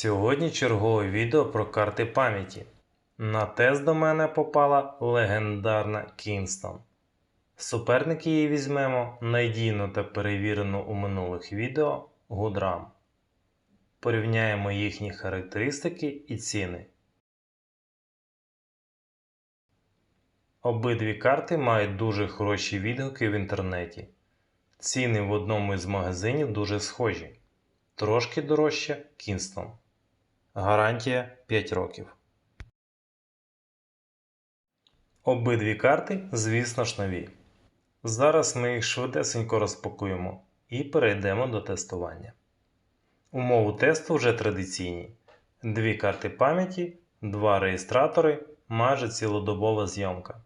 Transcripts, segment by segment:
Сьогодні чергове відео про карти пам'яті. На тест до мене попала легендарна Kingston. Суперники її візьмемо надійно та перевірену у минулих відео Goodram. Порівняємо їхні характеристики і ціни. Обидві карти мають дуже хороші відгуки в інтернеті. Ціни в одному із магазинів дуже схожі. Трошки дорожче Kingston. Гарантія 5 років. Обидві карти, звісно ж, нові. Зараз ми їх швидесенько розпакуємо і перейдемо до тестування. Умови тесту вже традиційні: дві карти пам'яті, два реєстратори, майже цілодобова зйомка.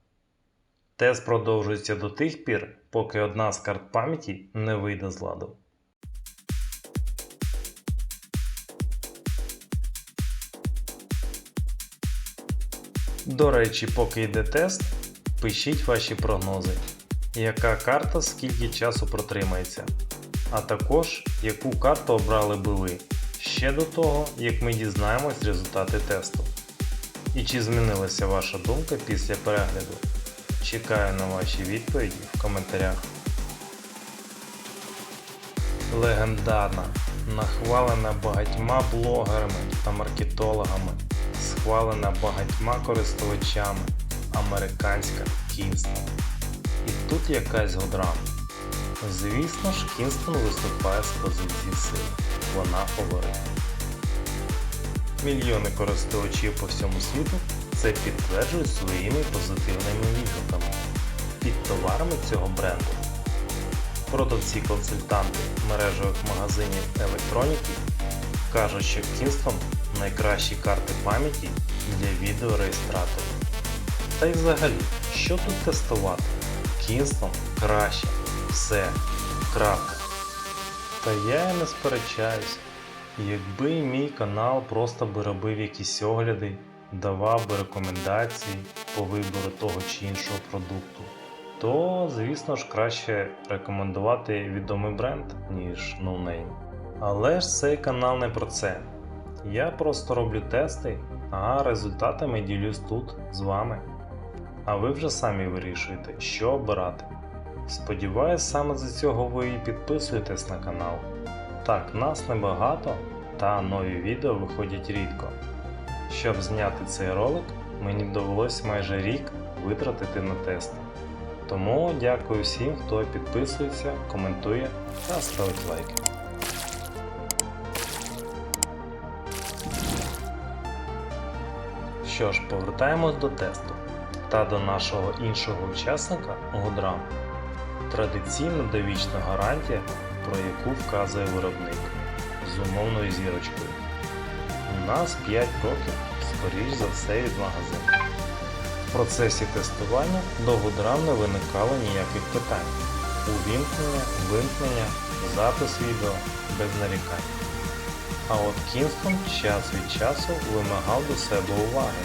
Тест продовжується до тих пір, поки одна з карт пам'яті не вийде з ладу. До речі, поки йде тест, пишіть ваші прогнози, яка карта скільки часу протримається, а також яку карту обрали би ви ще до того, як ми дізнаємось результати тесту. І чи змінилася ваша думка після перегляду? Чекаю на ваші відповіді в коментарях. Легендарна, нахвалена багатьма блогерами та маркетологами, схвалена багатьма користувачами американська Kingston. І тут якась годрама. Звісно ж, Kingston виступає з позиції сили. Вона фаворит. Мільйони користувачів по всьому світу це підтверджують своїми позитивними відгуками під товарами цього бренду. Продавці-консультанти мережевих магазинів електроніки кажуть, що Kingston найкращі карти пам'яті для відеореєстраторів. Та й взагалі, що тут тестувати? Kingston краще. Все. Крапка. Та я і не сперечаюсь. Якби мій канал просто би робив якісь огляди, давав би рекомендації по вибору того чи іншого продукту, то, звісно ж, краще рекомендувати відомий бренд, ніж ноунейм. Але ж цей канал не про це. Я просто роблю тести, а результатами ділюсь тут з вами. А ви вже самі вирішуєте, що обирати. Сподіваюсь, саме за цього ви і підписуєтесь на канал. Так, нас небагато, та нові відео виходять рідко. Щоб зняти цей ролик, мені довелось майже рік витратити на тести. Тому дякую всім, хто підписується, коментує та ставить лайки. Що ж, повертаємось до тесту та до нашого іншого учасника Гудрам. Традиційна довічна гарантія, про яку вказує виробник з умовною зірочкою. У нас 5 років, скоріш за все, від магазину. В процесі тестування до Гудрам не виникало ніяких питань. Увімкнення, вимкнення, запис відео без нарікань. А от Kingston час від часу вимагав до себе уваги.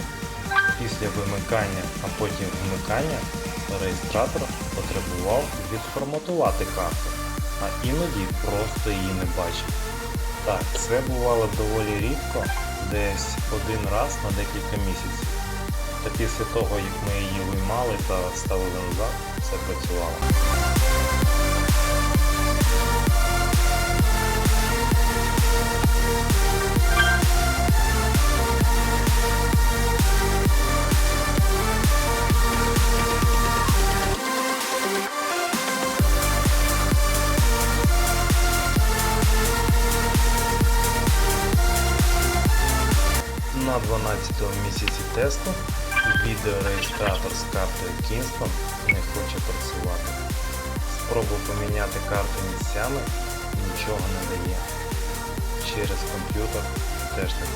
Після вимикання, а потім вмикання реєстратор потребував відформатувати карту, а іноді просто її не бачив. Так, це бувало доволі рідко, десь один раз на декілька місяців. Та після того, як ми її виймали та ставили назад, все працювало. 12 місяці тесту відеореєстратор з картою Kingston не хоче працювати. Спробую поміняти карту місцями нічого не дає. Через комп'ютер теж не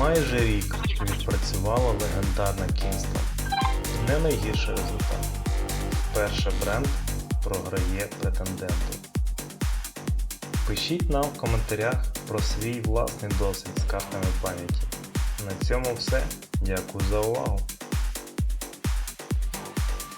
форматується. відпрацювала легендарна Kingston. Не найгірший результат. Перший бренд програє претенденту. Пишіть нам в коментарях про свій власний досвід з картами пам'яті. На цьому все. Дякую за увагу.